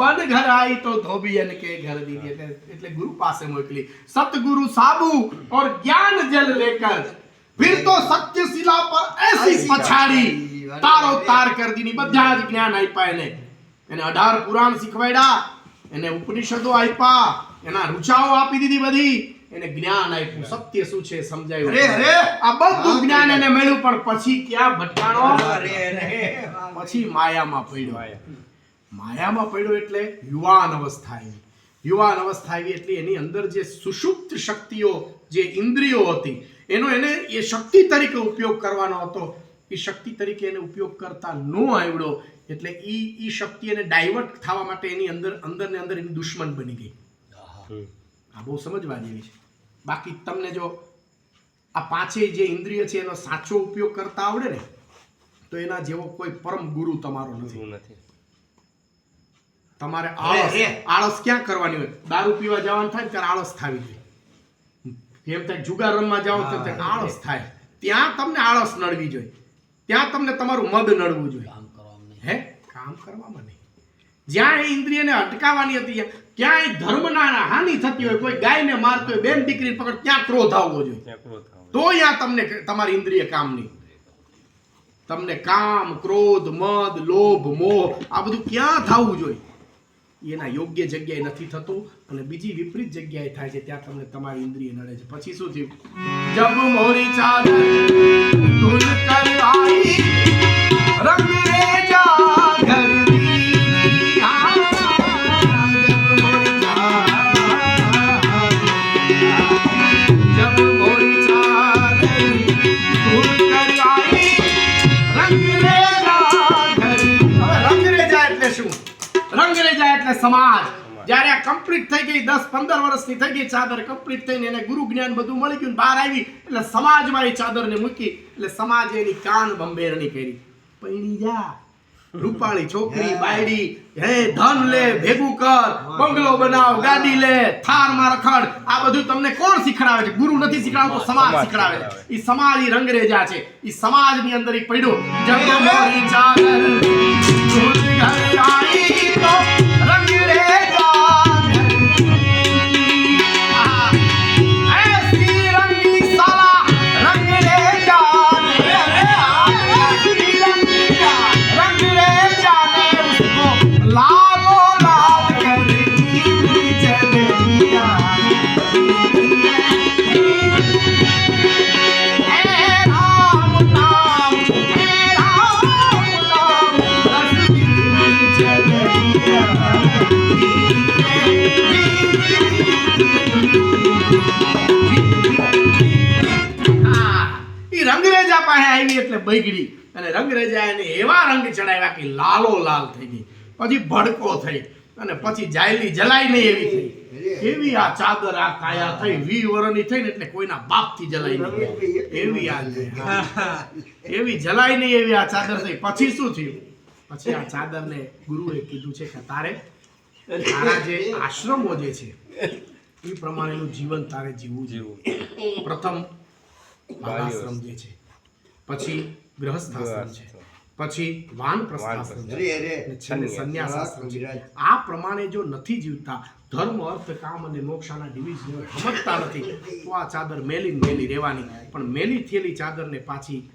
બન ઘર આઈ તો ધોબી અને કે ઘર દીધી. એટલે ગુરુ પાસે મોકલી. સતગુરુ સાબુ ઓર જ્ઞાન જલ લેકર. ફિર તો સત્ય શિલા પર એસી પછાડી. તારો તાર કર દીની બધા જ જ્ઞાન આપ્યા એને. એને અઢાર પુરાણ શીખવાડ્યા. એને ઉપનિષદો આપ્યા. એના રૂચાઓ આપી દીધી બધી. એને જ્ઞાન આપ્યું. સત્ય શું છે સમજાયું? અરે અરે. આ બધું જ્ઞાન એને મળ્યું પણ પછી ક્યાં ભટકાણો? અરે અરે. પછી માયામાં પડ્યો. માયામાં પડ્યો એટલે યુવાન અવસ્થા આવી યુવાન અવસ્થા આવી એટલે એની અંદર જે સુષુપ્ત શક્તિઓ જે ઇન્દ્રિયો હતી એનો એને એ શક્તિ તરીકે ઉપયોગ કરવાનો હતો. એ શક્તિ તરીકે એને ઉપયોગ કરતા ન આવડ્યો એટલે એ એ શક્તિ એને ડાયવર્ટ થવા માટે એની અંદર અંદર ને અંદર એની દુશ્મન બની ગઈ. આ બહુ સમજવા જેવી છે. બાકી તમને જો આ પાંચેય જે ઇન્દ્રિય છે એનો સાચો ઉપયોગ કરતા આવડે ને તો એના જેવો કોઈ પરમ ગુરુ તમારો નથી. નથી. તમારે આળસ. આળસ ક્યાં કરવાની હોય? દારૂ પીવા જવાનું થાય ત્યારે આળસ થવી જોઈએ. એમ થાય જુગાર રમવા જાઓ તો ત્યારે આળસ થાય. ત્યાં તમને આળસ નડવી જોઈએ. ત્યાં તમને તમારું મદ નડવું જોઈએ. હે? કામ કરવામાં નહીં. જ્યાં એ ઇન્દ્રિયને અટકાવવાની હતી ક્યાંય ધર્મના હાનિ થતી હોય કોઈ ગાયને મારતો હોય બેન દીકરી પકડ ત્યાં ક્રોધ આવવો જોઈએ. ત્યાં ક્રોધ થવો. તો ત્યાં તમને તમારી ઇન્દ્રિય કામ નહીં તમને કામ ક્રોધ મદ લોભ મોહ આ બધું ક્યાં થવું જોઈએ? એના યોગ્ય જગ્યાએ નથી થતું અને બીજી વિપરીત જગ્યાએ થાય છે, ત્યાં તમને તમારી ઇન્દ્રિય નડે છે. પછી શું થયું? જબ મોરી ચાદર ધૂલ કર આઈ સમાજ. જ્યારે આ કમ્પ્લીટ થઈ ગઈ દસ પંદર વર્ષની થઈ ગઈ ચાદર કમ્પ્લીટ થઈને એને ગુરુ જ્ઞાન બધું મળી ગયું બહાર આવી. એટલે સમાજમાં એ ચાદરને મૂકી એટલે સમાજે એની કાન બંબેરની કરી. પૈણી જા. રૂપાળી છોકરી બાયડી હે ધન લે ભેગું કર. બંગલો બનાવ ગાડી લે થારમાં રખડ. આ બધું તમને કોણ શીખડાવે છે? ગુરુ નથી શીખડાવતો સમાજ સમાજ શીખડાવે. છે. એ ઈ સમાજ ઈ રંગરેજા છે. ઈ સમાજની અંદર ઈ પડ્યો. જબ મોરી ચાદર બગડી અને રંગરેજાએ એને એવા રંગ ચડાવ્યા કે લાલો લાલ થઈ ગઈ. પછી ભડકો થઈ અને પછી જાયલી જલાઈ નહીં એવી થઈ. એવી આ ચાદર આ કાયા થઈ વી વરની થઈ ને એટલે કોઈના બાપથી જલાઈ નહીં એવી આ એવી જલાઈ નહીં એવી આ ચાદર થઈ. પછી શું થયું? પછી આ ચાદરને ગુરુએ કીધું છે કે તારે તારા જે આશ્રમો જે છે એ પ્રમાણેનું જીવન તારે જીવવું. જીવવું. પ્રથમ આશ્રમ જે છે પછી ગ્રહસ્થાશ્રમ છે. પછી છે. છેલ્લે સંન્યાસાશ્રમ છે. આ પ્રમાણે જો નથી જીવતા ધર્મ અર્થ કામ અને મોક્ષાના ડિવિઝન સમજતા નથી તો આ ચાદર મેલી મેલી રહેવાની. પણ મેલી થયેલી ચાદરને પાછી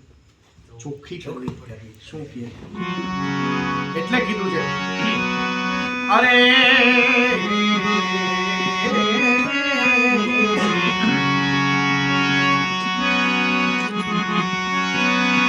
ચોખ્ખી કરવી પડે. શું કહે? એટલે કીધું છે. અરે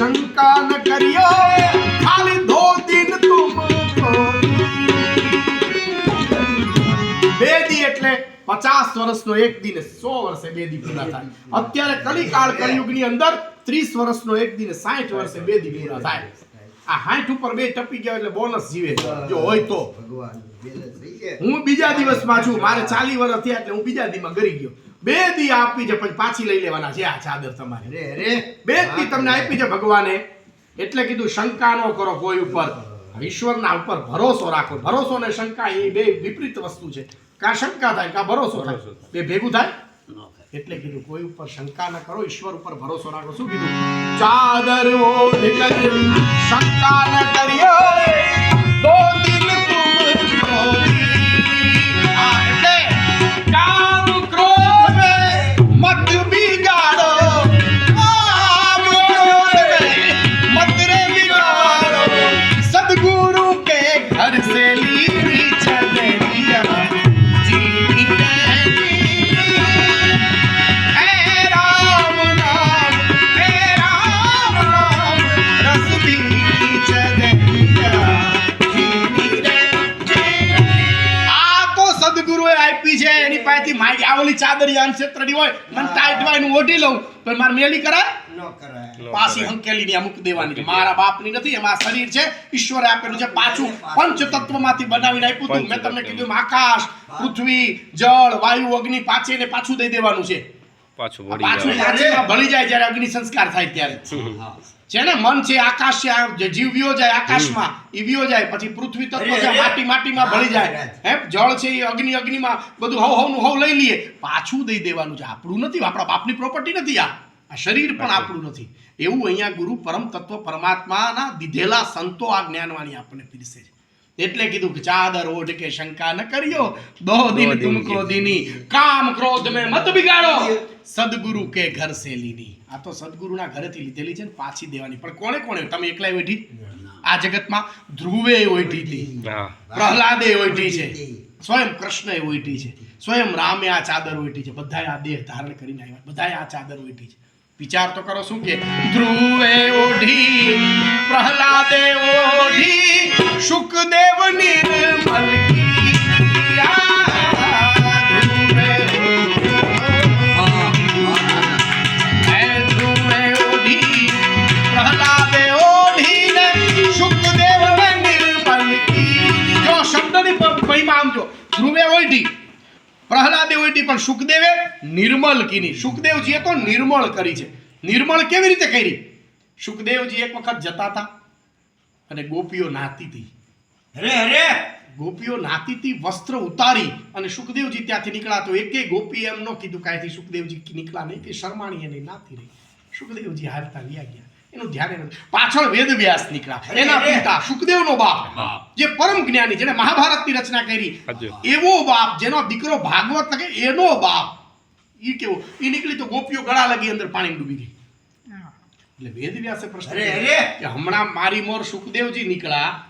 શંકા ન કરિયો. ખાલી દો દિન તુમકો બેદી એટલે પચાસ વર્ષનો એક દિન સો વર્ષે બેદી પૂરા થાય. અત્યારે કલિકાળની અંદર ત્રીસ વર્ષનો એક દિન સાઠ વર્ષે બેદી પૂરા થાય. આ હાઠ ઉપર બે ટપી ગયા એટલે બોનસ જીવે. જો હોય તો. ભગવાન હું બીજા દિવસમાં છું. મારે ચાલી વર્ષ થયા એટલે હું બીજા દીમાં ગરી ગયો. બે દી આપી છે પછી પાછી લઈ લેવાના છે આ ચાદર તમારે. રે રે બે દી તમને આપી છે ભગવાને. એટલે કીધું શંકા ન કરો કોઈ ઉપર. ઈશ્વરના ઉપર ભરોસો રાખો. ભરોસો ને શંકા એ બે વિપરીત વસ્તુ છે. કા શંકા થાય કા ભરોસો થાય. બે ભેગું થાય? એટલે કીધું કોઈ ઉપર શંકા ન કરો ઈશ્વર ઉપર ભરોસો રાખો. શું કીધું? ચાદર ઓઢ કરી શંકા ન કર્યો આપી છે એની પાસેથી માગી આવલી ચાદરી ચાદરી છેતરડી હોય મને ટાઈટ વાયનું ઓઢી લઉં તો મારે મેલી કરાય? પાછી હંકેલી ની અમુક દેવાની છે મારા બાપની નથી એમાં શરીર છે ઈશ્વરે આપેલું છે પાછું પંચ તત્વમાંથી બનાવીને આપ્યું હતું. મેં તમને કીધું આકાશ પૃથ્વી જળ વાયુ અગ્નિ પાછી ને પાછું દઈ દેવાનું છે. પાછું પાછું ભળી જાય જ્યારે અગ્નિ સંસ્કાર થાય ત્યારે. હા છે ને મન છે આકાશ છે આ જીવ વિયો જાય આકાશમાં ઈ વિયો જાય પછી પૃથ્વી તત્વ છે માટી માટીમાં ભળી જાય. હે જળ છે એ અગ્નિ અગ્નિમાં બધું હવ હવનું હવ લઈ લઈએ. પાછું દઈ દેવાનું છે. આપણું નથી આપણા બાપની પ્રોપર્ટી નથી આ. આ શરીર પણ આપણું નથી. એવું અહીંયા ગુરુ પરમ તત્વ પરમાત્માના દીધેલા સંતો આ જ્ઞાનવાણી આપણને પીરસે છે. એટલે કીધું કે ચાદર ઓઢ કે શંકા ન કર્યો. દો દિન દિન તુમકો દીની. કામ ક્રોધ મે મત બિગાડો. સદગુરુ કે ઘર સે લીની આ તો સદગુરુના ઘરેથી લીધેલી છે ને પાછી દેવાની. પણ કોણે કોણે? તમે એકલા ઓઢી આ જગતમાં ધ્રુવે ઓઢી હતી. પ્રહલાદે ઓઢી છે. સ્વયં કૃષ્ણએ ઓઢી છે. સ્વયં રામે આ ચાદર ઓઢી છે. બધાએ આ દેહ ધારણ કરીને આવ્યા. બધાએ આ ચાદર ઓઢી છે. વિચાર તો કરો શું કે ધ્રુવે ઓઢી પ્રહલાદે ઓઢી શુકદેવ ઓઢી પ્રહલાદે ઓઢી પણ સુખદેવે નિર્મલ કીની સુખદેવજીએ તો નિર્મળ કરી છે. નિર્મળ કેવી રીતે કરી? સુખદેવજી એક વખત જતા હતા અને ગોપીઓ નાતી હતી. અરે અરે! ગોપીઓ નાતી હતી વસ્ત્ર ઉતારી અને સુખદેવજી ત્યાંથી નીકળ્યા તો એકે ગોપી એમ ન કીધું કાંઈથી સુખદેવજી નીકળ્યા નહીં કે શરમાણી એને નાતી રહી. સુખદેવજી હારતા લ્યા ગયા. એનું ધ્યાન નથી પાછળ વેદવ્યાસ નીકળ્યા. એના. પિતા સુખદેવનો બાપ જે પરમ જ્ઞાની જેને મહાભારતની રચના કરી. એવો બાપ જેનો દીકરો ભાગવત લખે એનો બાપ. એ કેવો? એ નીકળી તો ગોપીઓ ગળા લગી અંદર પાણી ડૂબી ગઈ. એટલે વેદવ્યાસે પ્રશ્ન અરે, કર્યો અરે. કે હમણાં મારી મોર સુખદેવજી નીકળ્યા.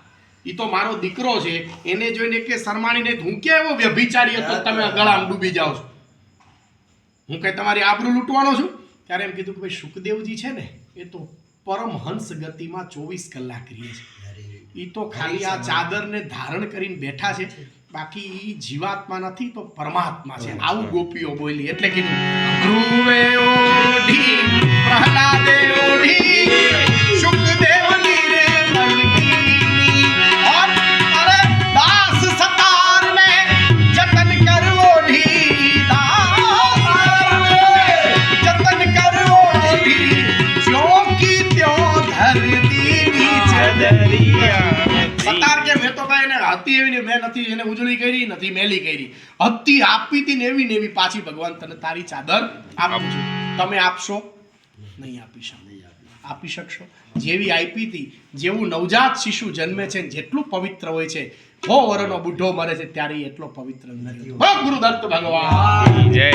એ તો મારો દીકરો છે. એને જોઈને કે શરમાણીને હું કેવો વ્યભિચારી હતો તમે ગળામાં ડૂબી જાઓ છો. હું કઈ તમારી આબરૂ લૂંટવાનો છું? ત્યારે એમ કીધું કે ભાઈ સુખદેવજી છે ને એ તો પરમહંસ ગતિમાં ચોવીસ કલાક રહે છે. એ તો ખાલી આ ચાદરને ધારણ કરીને બેઠા છે. બાકી એ જીવાત્મા નથી તો પરમાત્મા છે. આવું ગોપીઓ બોલી એટલે કીધું ધ્રુવે ઓઢી પ્રહલાદે ઓઢી હતી એવી ને મેં નથી એને ઉજળી કરી નથી મેલી કરી. હતી આપી હતી ને એવી ને એવી પાછી ભગવાન તને તારી ચાદર આપું છું. તમે આપશો? નહીં આપી શકો આપી શકશો? જેવી આપી હતી જેવું નવજાત શિશુ જન્મે છે જેટલું પવિત્ર હોય છે હો વરનો બુઢો મરે છે ત્યારે એટલો પવિત્ર નથી. ગુરુદત્ત ભગવાન. જય.